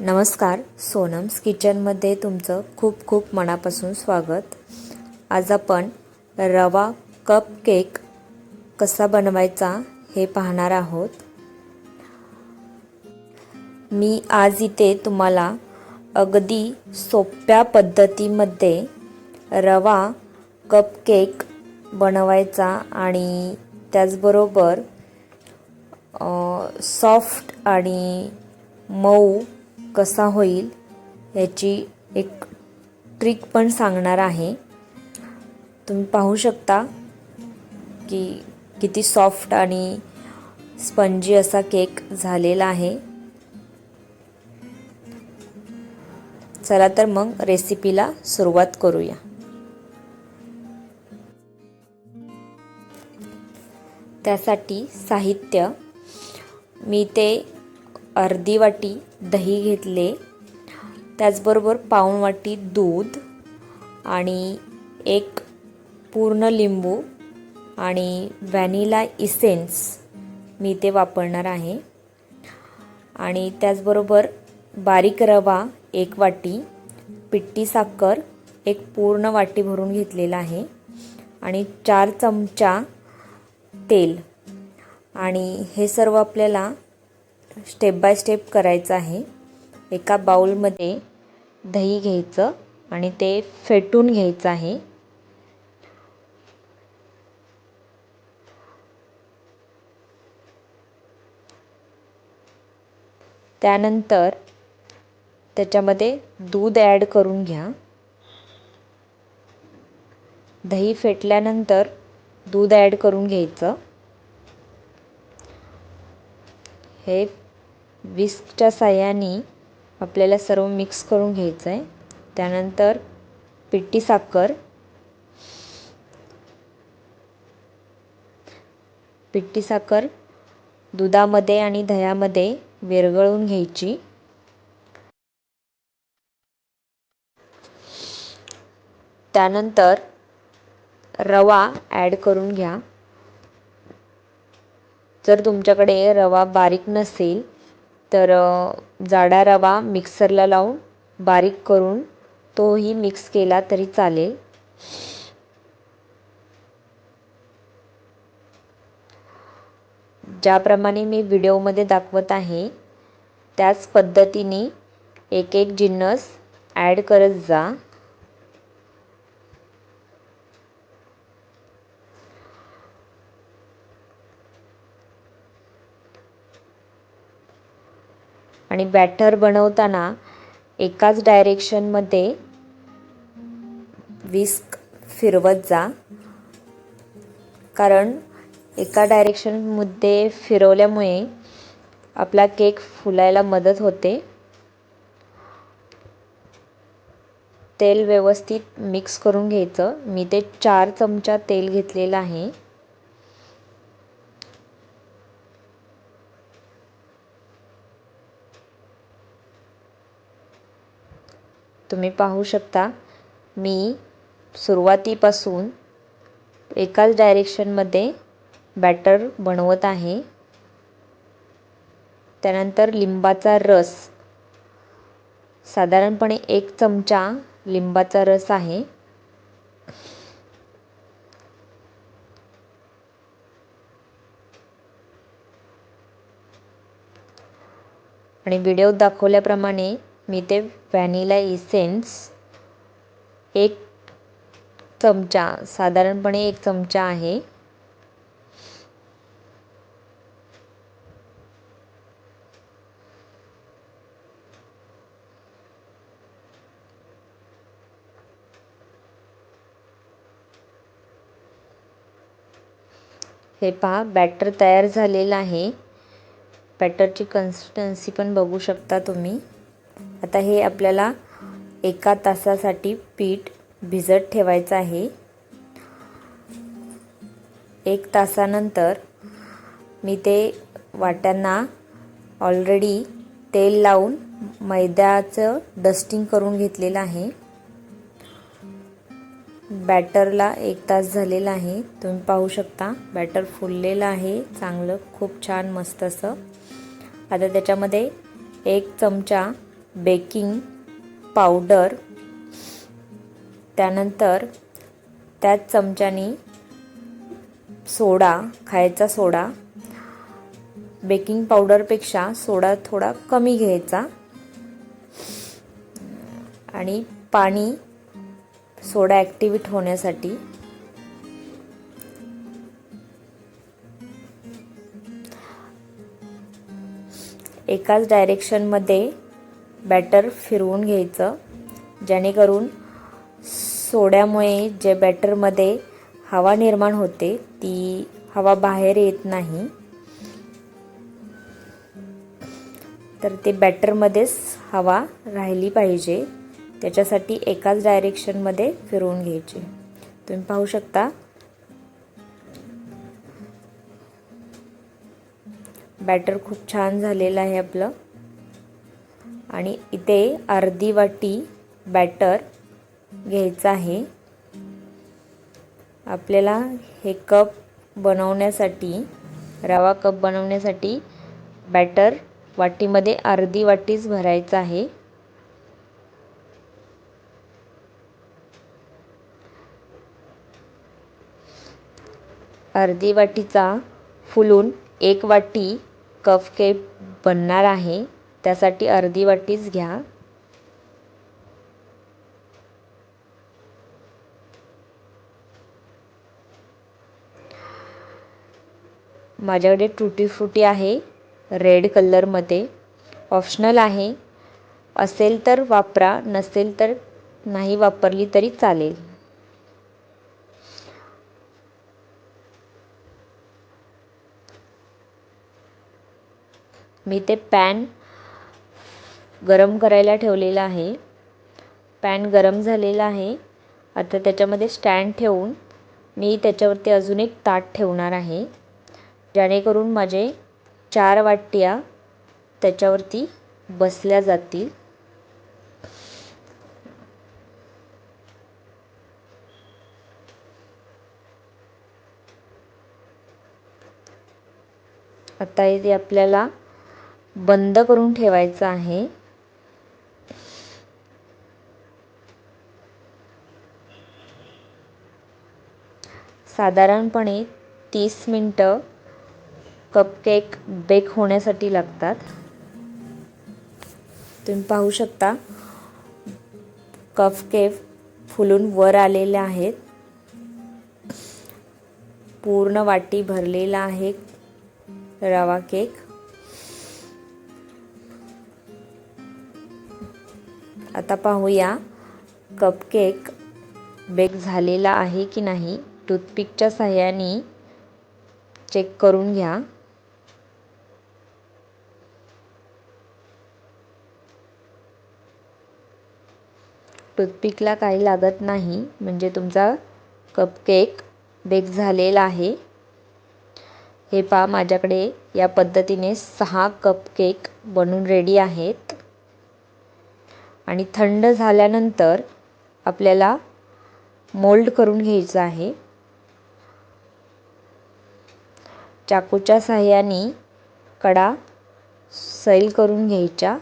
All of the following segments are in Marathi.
नमस्कार सोनम्स किचनमध्ये तुमचं खूप खूप मनापासून स्वागत. आज आपण रवा कप केक कसा बनवायचा हे पाहणार आहोत. मी आज इथे तुम्हाला अगदी सोप्या पद्धतीमध्ये रवा कप केक बनवायचा आणि त्याचबरोबर सॉफ्ट आणि मऊ कसा होईल याची एक ट्रिक पण सांगणार आहे. तुम्ही पाहू शकता की किती सॉफ्ट आणि स्पंजी असा केक झालेला आहे. चला तर मग रेसिपीला सुरुवात करूया. त्यासाठी साहित्य मी ते अर्धी वाटी दही घेतले. त्याचबरोबर पाऊण वाटी दूध आणि एक पूर्ण लिंबू आणि व्हॅनिला इसेन्स मी ते वापरणार आहे. आणि त्याचबरोबर बारीक रवा एक वाटी पिट्टी साखर एक पूर्ण वाटी भरून घेतलेला आहे. आणि चार चमचा तेल. आणि हे सर्व आपल्याला स्टेप बाय स्टेप करायचं आहे. एका बाउलमध्ये दही घ्यायचं आणि ते फेटून घ्यायचं आहे. त्यानंतर त्याच्यामध्ये दूध ॲड करून घ्या. दही फेटल्यानंतर दूध ॲड करून घ्यायचं. हे विस्कच्या साह्याने आपल्याला सर्व मिक्स करून घ्यायचं आहे त्यानंतर पिट्टी साखर. पिट्टी साखर दुधामध्ये आणि दह्यामध्ये विरघळून घ्यायची. त्यानंतर रवा ॲड करून घ्या. जर तुमच्याकडे रवा बारीक नसेल तर जाडा रवा मिक्सरला लावून बारीक करून तोही मिक्स केला तरी चालेल. ज्याप्रमाणे मी व्हिडिओमध्ये दाखवत आहे त्याच पद्धतीने एक एक जिन्नस ॲड करत जा. आणि बॅटर बनवताना एकाच डायरेक्शनमध्ये विस्क फिरवत जा. कारण एका डायरेक्शनमध्ये फिरवल्यामुळे आपला केक फुलायला मदत होते. तेल व्यवस्थित मिक्स करून घ्यायचं. मी ते चार चमचा तेल घेतलेलं आहे. तुम्ही पाहू शकता मी सुरुवातीपासून एकाच डायरेक्शनमध्ये बॅटर बनवत आहे. त्यानंतर लिंबाचा रस. साधारणपणे एक चमचा लिंबाचा रस आहे. आणि व्हिडिओत दाखवल्याप्रमाणे मी ते व्हॅनिला इसेन्स एक चमचा साधारणपणे एक चमचा आहे. हे पहा बॅटर तयार झालेलं आहे. बॅटरची कन्सिस्टन्सी पण बघू शकता तुम्ही. आता हे आपल्याला एका तासासाठी पीठ भिजत ठेवायचं आहे. एक तासानंतर मी ते वाट्यांना ऑलरेडी तेल लावून मैद्याचं डस्टिंग करून घेतलेलं आहे. बॅटरला एक तास झालेला आहे. तुम्ही पाहू शकता बॅटर फुललेलं आहे. चांगलं खूप छान मस्त असं. आता त्याच्यामध्ये एक चमचा बेकिंग पावडर. त्यानंतर त्याच चमच्यानी सोडा खायचा सोडा. बेकिंग पावडरपेक्षा सोडा थोडा कमी घ्यायचा. आणि पाणी सोडा ॲक्टिवेट होण्यासाठी. एकाच डायरेक्शनमध्ये बॅटर फिरवून घ्यायचं. जेणेकरून सोड्यामुळे जे बॅटरमध्ये हवा निर्माण होते ती हवा बाहेर येत नाही. तर ते बॅटरमध्येच हवा राहिली पाहिजे. त्याच्यासाठी एकाच डायरेक्शनमध्ये फिरवून घ्यायचे. तुम्ही पाहू शकता. बॅटर खूप छान झालेलं आहे आपलं. आणि इथे अर्धी वाटी बॅटर घ्यायचं आहे. आपल्याला हे कप बनवण्यासाठी रवा कप बनवण्यासाठी बॅटर वाटीमध्ये अर्धी वाटीच भरायचं आहे. अर्धी वाटीचा फुलून एक वाटी कप केक बनणार आहे. त्यासाठी अर्धी वाटीच घ्या. माझ्याकडे टुटी फ्रुटी आहे रेड कलरमध्ये ऑप्शनल आहे. असेल तर वापरा नसेल तर नाही वापरली तरी चालेल. मी ते पॅन गरम करायला ठेवलेलं आहे. पॅन गरम झालेला आहे. आता त्याच्यामध्ये स्टँड ठेवून मी त्याच्यावरती अजून एक ताट ठेवणार आहे. जेणेकरून माझे चार वाट्या त्याच्यावरती बसल्या जातील. आता इथे आपल्याला बंद करून ठेवायचं आहे साधारणपणे तीस मिनटं कपकेक बेक होण्यासाठी लागतात. तुम्ही पाहू शकता कपकेक फुलून वर आलेले आहेत. पूर्ण वाटी भरलेला आहे रवा केक आता पाहूया कपकेक बेक झालेला आहे की नाही. टूथपिकच्या सहाय्याने चेक करून घ्या. टूथपिकला काही लागत नाही म्हणजे तुमचा कपकेक बेक झालेला आहे. हे पहा माझ्याकडे या पद्धतीने सहा कपकेक बनून रेडी आहेत. आणि थंड झाल्यानंतर आपल्याला मोल्ड करून घ्यायचं आहे. चाकूच्या साहाय्याने कडा सैल करून घ्यायच्या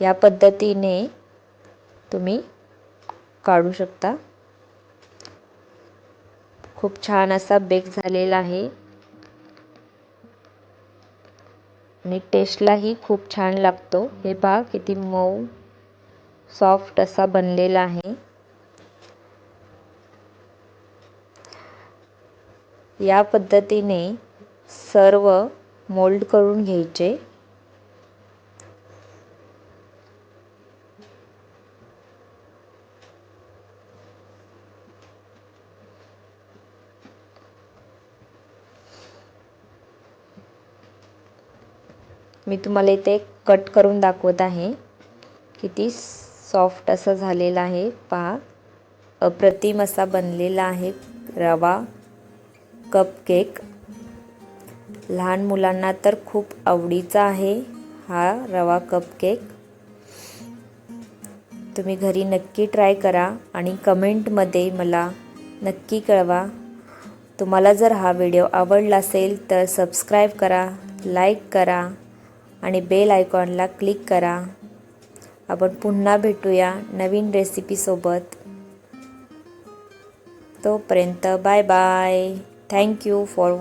या पद्धतीने तुम्ही काढू शकता. खूप छान असा बेक झालेला आहे. आणि टेस्टलाही खूप छान लागतो. हे पहा किती मऊ सॉफ्ट असा बनलेला आहे. या पद्धतीने सर्व मोल्ड करून घ्यायचे. मी तुम्हाला इथे कट करून दाखवत आहे. किती सॉफ्ट असं झालेलं आहे. पहा. अप्रतिम असा बनलेला आहे रवा कपकेक लहान मुलांना तर खूप आवडीचा आहे हा रवा कपकेक तुम्ही घरी नक्की ट्राय करा आणि कमेंटमध्ये मला नक्की कळवा. तुम्हाला जर हा व्हिडिओ आवडला असेल तर सबस्क्राईब करा लाईक करा. आणि बेल आयकॉनला क्लिक करा. आपण पुन्हा भेटूया नवीन रेसिपीसोबत तोपर्यंत बाय बाय थँक्यू फॉर